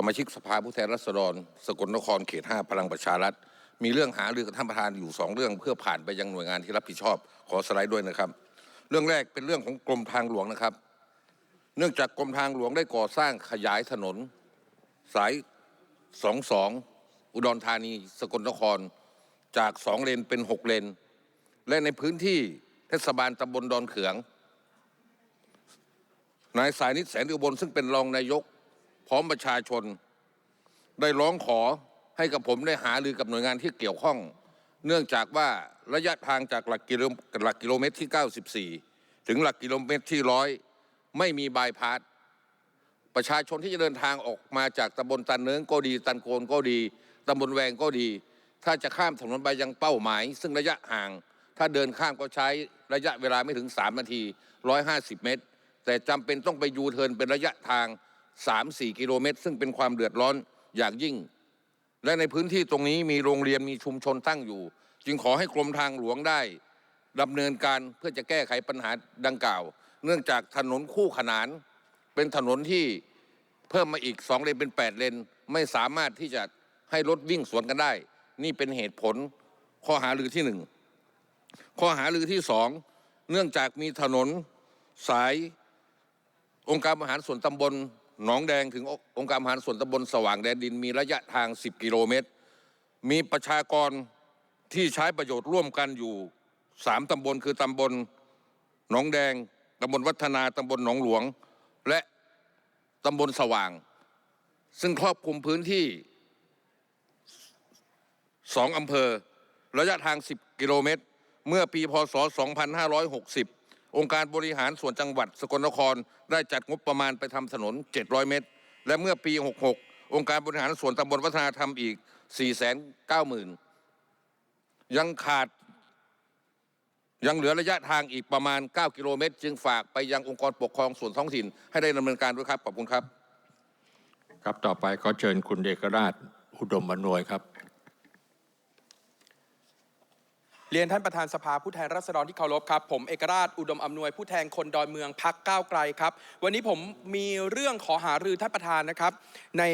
สมาชิกสภาผู้แทนราษฎร สกลนครเขต5พลังประชารัฐ มีเรื่องหารือกับท่านประธานอยู่สองเรื่อง เพื่อผ่านไปยังหน่วยงานที่รับผิดชอบขอสไลด์ด้วยนะครับ เรื่องแรกเป็นเรื่องของกรมทางหลวงนะครับ เนื่องจากกรมทางหลวงได้ก่อสร้างขยายถนน สาย22อุดรธานี สกลนครจากสองเลนเป็นหกเลน และในพื้นที่เทศบาลตำบลดอนเขืองนายสายนิตแสนอุบลซึ่งเป็นรองนายก พร้อมประชาชน ได้ร้องขอให้กับผมได้หารือกับหน่วยงานที่เกี่ยวข้อง เนื่องจากว่าระยะทางจากหลักกิโลหลักกิโลเมตรที่ 94 ถึงหลักกิโลเมตรที่ร้อยไม่มีบายพาสประชาชนที่จะเดินทางออกมาจากตำบลตันเนิงก็ดี ตันโกนก็ดีตำบลแวงก็ดี ถ้าจะข้ามถนนไปยังเป้าหมาย ซึ่งระยะห่าง ถ้าเดินข้ามก็ใช้ระยะเวลาไม่ถึง 3 นาที 150 เมตร แต่จำเป็นต้องไปยูเทิร์นเป็นระยะทาง 3-4 กิโลเมตร ซึ่งเป็นความเดือดร้อนอย่างยิ่ง และในพื้นที่ตรงนี้มีโรงเรียนมีชุมชนตั้งอยู่ จึงขอให้กรมทางหลวงได้ดำเนินการเพื่อจะแก้ไขปัญหาดังกล่าว เนื่องจากถนนคู่ขนาน เป็นถนนที่เพิ่มมาอีกสองเลนเป็นแปดเลนไม่สามารถที่จะให้รถวิ่งสวนกันได้ นี่เป็นเหตุผลข้อหารือที่หนึ่งข้อหารือที่สองเนื่องจากมีถนนสายองค์การบริหารส่วนตำบล หนองแดงถึงองค์การบริหารส่วนตำบลสว่างแดนดินมีระยะทาง 10 กิโลเมตร มีประชากรที่ใช้ประโยชน์ร่วมกันอยู่สามตำบลคือตำบลหนองแดงตำบลวัฒนาตำบลหนองหลวง และตำบลสว่าง ซึ่งครอบคลุมพื้นที่สองอำเภอ ระยะทาง 10 กิโลเมตร เมื่อปีพศ 2560องค์ การบริหารส่วนจังหวัดสกลนครได้จัดงบประมาณไปทำถนน 700 เมตร และเมื่อปี 66 องค์การบริหารส่วนตำบลวัฒนาทำอีก 490,000 ยังขาดยังเหลือระยะทางอีกประมาณ 9 กิโลเมตร จึงฝากไปยังองค์กรปกครองส่วนท้องถิ่น ให้ได้ดำเนินการด้วยครับ ขอบคุณครับ ครับต่อไปขอเชิญคุณเอกราช อุดมอำนวยครับ เรียนท่านประธานสภาผู้แทนราษฎรที่เคารพครับ ผมเอกราชอุดมอำนวยผู้แทนคนดอนเมืองพักก้าวไกลครับ วันนี้ผมมีเรื่องขอหารือท่านประธานนะครับ ใน